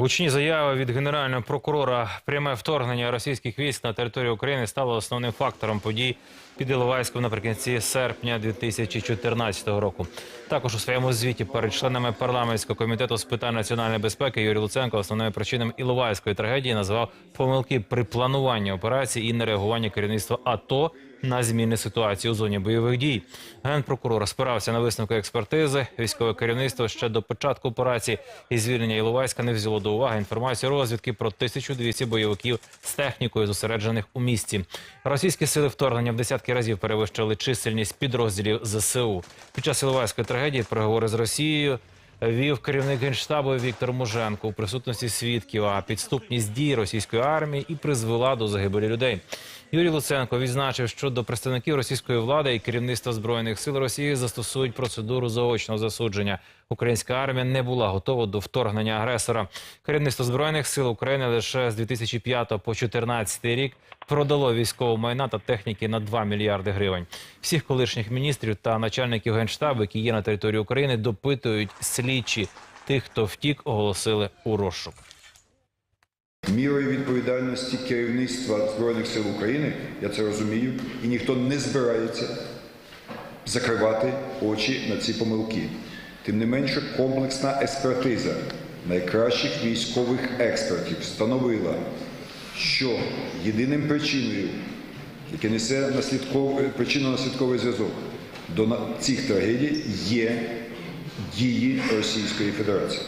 Гучні заяви від генерального прокурора пряме вторгнення російських військ на територію України стало основним фактором подій під Іловайськом наприкінці серпня 2014 року. Також у своєму звіті перед членами парламентського комітету з питань національної безпеки Юрій Луценко основною причиною Іловайської трагедії назвав помилки при плануванні операції і нереагування керівництва АТО на зміни ситуації у зоні бойових дій. Генпрокурор спирався на висновки експертизи. Військове керівництво ще до початку операції і звільнення Іловайська не взяло до уваги інформацію розвідки про 1200 бойовиків з технікою, зосереджених у місті. Російські сили вторгнення в десятки разів перевищили чисельність підрозділів ЗСУ. Під час Іловайської трагедії переговори з Росією вів керівник генштабу Віктор Муженко у присутності свідків. А підступність дій російської армії і призвела до загибелі людей. Юрій Луценко відзначив, що до представників російської влади і керівництва збройних сил Росії застосують процедуру заочного засудження. Українська армія не була готова до вторгнення агресора. Керівництво збройних сил України лише з 2005 по 2014 рік продало військового майна та техніки на 2 мільярди гривень. Всіх колишніх міністрів та начальників генштабу, які є на території України, допитують слідчі. Тих, хто втік, оголосили у розшук. Мірою відповідальності керівництва Збройних сил України, я це розумію, і ніхто не збирається закривати очі на ці помилки. Тим не менше, комплексна експертиза найкращих військових експертів встановила, що єдиним причиною, яке несе наслідковий причинно-наслідковий зв'язок до цих трагедій, є дії Російської Федерації.